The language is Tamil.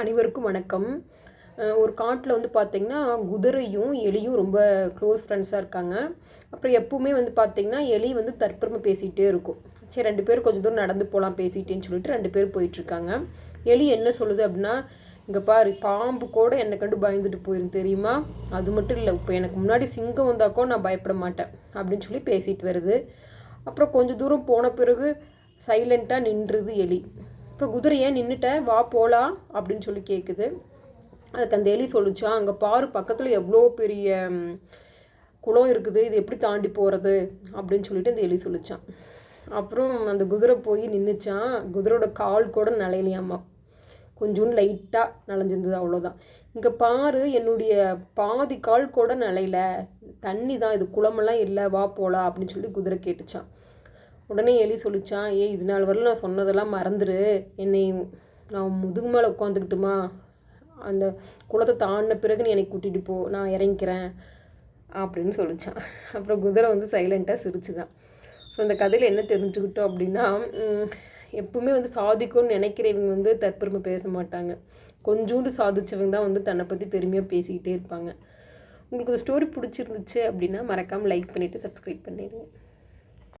அனைவருக்கும் வணக்கம். ஒரு காட்டில் வந்து பார்த்திங்கன்னா குதிரையும் எலியும் ரொம்ப க்ளோஸ் ஃப்ரெண்ட்ஸாக இருக்காங்க. அப்புறம் எப்பவுமே வந்து பார்த்திங்கன்னா எலி வந்து தற்பெருமை பேசிகிட்டே இருக்கும். சரி ரெண்டு பேரும் கொஞ்சம் தூரம் நடந்து போகலாம் பேசிட்டேன்னு சொல்லிட்டு ரெண்டு பேரும் போயிட்டுருக்காங்க எலி என்ன சொல்லுது அப்படின்னா இங்கே பாரு பாம்பு கூட என்னை கண்டு பயந்துட்டு போயிரும் தெரியுமா? அது மட்டும் இல்லை இப்போ எனக்கு முன்னாடி சிங்கம் வந்தாக்கோ நான் பயப்பட மாட்டேன் அப்படின்னு சொல்லி பேசிட்டு வருது. அப்புறம் கொஞ்சம் தூரம் போன பிறகு சைலண்ட்டாக நின்றுது எலி. அப்புறம் குதிரையை ஏன் நின்றுட்ட வா போகலாம் அப்படின்னு சொல்லி கேட்குது அதுக்கு அந்த எலி சொல்லிச்சான் அங்கே பாரு பக்கத்தில் எவ்வளோ பெரிய குளம் இருக்குது. இது எப்படி தாண்டி போகிறது அப்படின்னு சொல்லிட்டு அந்த எலி சொல்லிச்சான் அப்புறம் அந்த குதிரை போய் நின்றுச்சான் குதிரையோட கால் கூட நலையிலையாம்மா கொஞ்சோண்டு லைட்டாக நனைஞ்சிருந்தது அவ்வளோதான் இங்கே பாரு என்னுடைய பாதி கால் கூட நலையில தண்ணி தான் இது குளமெல்லாம் இல்லை. வா போகலாம் அப்படின்னு சொல்லி குதிரை கேட்டுச்சான் உடனே எலி சொல்லிச்சான் ஏய் இது நாள் வரல நான் சொன்னதெல்லாம் மறந்துடு என்னை நான் முதுகு மேலே உட்காந்துக்கிட்டுமா அந்த குளத்தை தாண்டின பிறகு நீ என்னை கூட்டிகிட்டு போ நான் இறங்கிக்கிறேன். அப்படின்னு சொல்லிச்சான். அப்புறம் குதிரை வந்து சைலண்ட்டாக சிரிச்சுதான். ஸோ இந்த கதையில் என்ன தெரிஞ்சுக்கிட்டோம் அப்படின்னா எப்பவுமே வந்து சாதிக்கும்னு நினைக்கிறவங்க வந்து தற்பெருமை பேச மாட்டாங்க. கொஞ்சோண்டு சாதிச்சவங்க தான் வந்து தன்னை பற்றி பெருமையாக பேசிக்கிட்டே இருப்பாங்க. உங்களுக்கு இந்த ஸ்டோரி பிடிச்சிருந்துச்சு அப்படின்னா மறக்காமல் லைக் பண்ணிவிட்டு சப்ஸ்கிரைப் பண்ணிடுங்க.